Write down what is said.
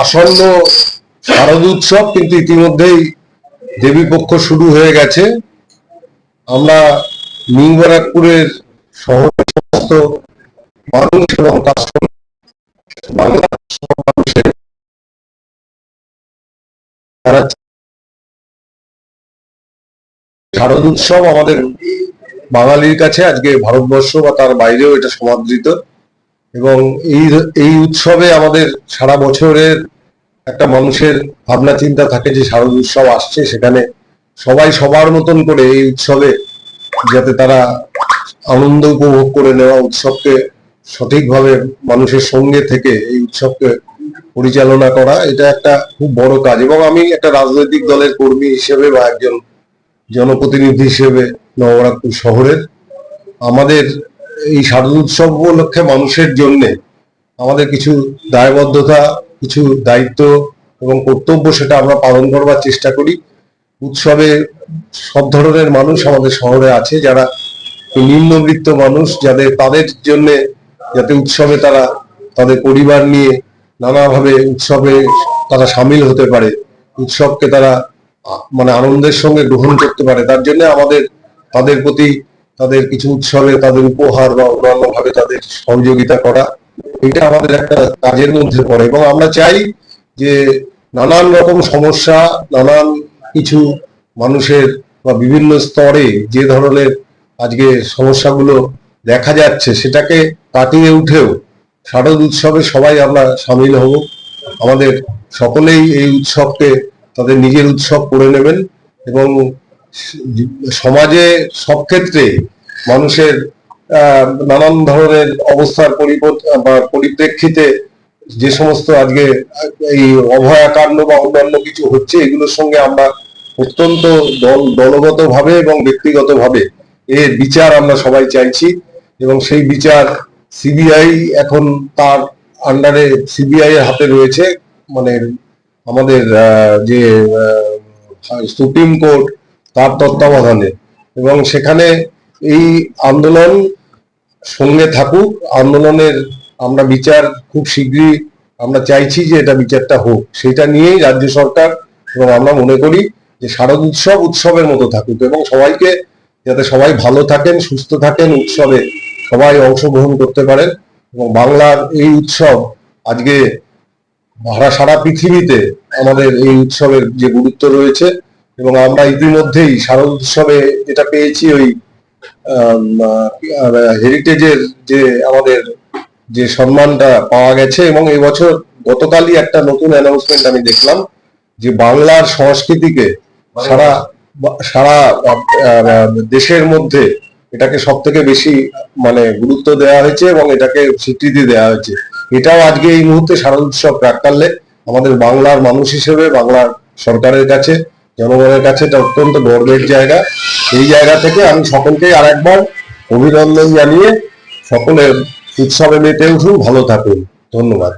আসন্ন শারদ উৎসব কিন্তু ইতিমধ্যেই দেবী পক্ষ শুরু হয়ে গেছে। আমরা নিউ ব্যারাকপুরের শহরের সমস্ত মানুষ এবং শারদ উৎসব আমাদের বাঙালির কাছে আজকে ভারতবর্ষ বা তার বাইরেও এটা সমাদৃত। এবং এই এই উৎসবে আমাদের সারা বছরের একটা মানুষের ভাবনা, চিন্তা থাকে যে শারদ উৎসব আসছে, সেখানে সবাই সবার মতন করে এই উৎসবে যাতে তারা আনন্দ উপভোগ করে নেওয়া উৎসবকে সঠিকভাবে মানুষের সঙ্গে থেকে এই উৎসবকে পরিচালনা করা, এটা একটা খুব বড় কাজ। এবং আমি একটা রাজনৈতিক দলের কর্মী হিসেবে বা একজন জনপ্রতিনিধি হিসেবে নবরাজপুর শহরের, আমাদের এই শারদ উৎসব উপলক্ষে মানুষের জন্য আমাদের কিছু দায়বদ্ধতা, কিছু দায়িত্ব এবং কর্তব্য সেটা আমরা পালন করবার চেষ্টা করি। উৎসবে সব ধরনের মানুষ আমাদের শহরে আছে যারা নিম্নবিত্ত মানুষ, যাদের তাদের জন্য যাতে উৎসবে তারা তাদের পরিবার নিয়ে নানাভাবে উৎসবে তারা সামিল হতে পারে, উৎসবকে তারা মানে আনন্দের সঙ্গে গ্রহণ করতে পারে। তার জন্য আমাদের, তাদের প্রতি তাদের কিছু উৎসবে তাদের উপহার বা অন্যান্য ভাবে তাদের সহযোগিতা করা, এটা আমাদের একটা কাজের মধ্যে পড়ে। এবং আমরা চাই যে নানান রকম সমস্যা, নানান কিছু মানুষের বা বিভিন্ন স্তরে যে ধরনের আজকে সমস্যাগুলো দেখা যাচ্ছে, সেটাকে কাটিয়ে উঠেও শারদ উৎসবে সবাই আমরা সামিল হব। আমাদের সকলেই এই উৎসবকে তাদের নিজের উৎসব করে নেবেন এবং সমাজে সব ক্ষেত্রে মানুষের নানান ধরনের অবস্থার পরিপ্রেক্ষিতে যে সমস্ত আজকে এই অভয়াকাণ্ড বা অন্যান্য কিছু হচ্ছে, এগুলোর সঙ্গে আমরা অত্যন্ত দল, দলগতভাবে এবং ব্যক্তিগতভাবে এর বিচার আমরা সবাই চাইছি এবং সেই বিচার সিবিআই এখন তার আন্ডারে সিবিআই এর হাতে রয়েছে। মানে আমাদের যে সুপ্রিম কোর্ট তার তত্ত্বাবধানে। এবং সেখানে এই আন্দোলন সঙ্গে থাকুক, আন্দোলনের আমরা বিচার খুব শীঘ্রই আমরা চাইছি যে এটা বিচারটা হোক। সেটা নিয়েই রাজ্য সরকার এবং আমরা মনে করি যে শারদ উৎসব উৎসবের মতো থাকুক এবং সবাইকে যাতে সবাই ভালো থাকেন, সুস্থ থাকেন, উৎসবে সবাই অংশগ্রহণ করতে পারেন। এবং বাংলার এই উৎসব আজকে সারা পৃথিবীতে আমাদের এই উৎসবের যে গুরুত্ব রয়েছে এবং আমরা ইতিমধ্যেই শারদ উৎসবে যেটা পেয়েছি ওই হেরিটেজের যে আমাদের যে সম্মানটা পাওয়া গেছে এবং এই বছর গতকালই একটা নতুন অ্যানাউন্সমেন্ট আমি দেখলাম যে বাংলার সংস্কৃতিকে সারা সারা দেশের মধ্যে এটাকে সব থেকে বেশি মানে গুরুত্ব দেওয়া হয়েছে এবং এটাকে স্বীকৃতি দেওয়া হয়েছে। এটাও আজকে এই মুহূর্তে শারদ উৎসব প্রাককালে আমাদের বাংলার মানুষ হিসেবে, বাংলার সরকারের কাছে জনগণের কাছে এটা অত্যন্ত গর্বের জায়গা। এই জায়গা থেকে আমি সকলকে আর একবার অভিনন্দন জানিয়ে সকলের উৎসবে মেতে উঠুন। ভালো থাকুন। ধন্যবাদ।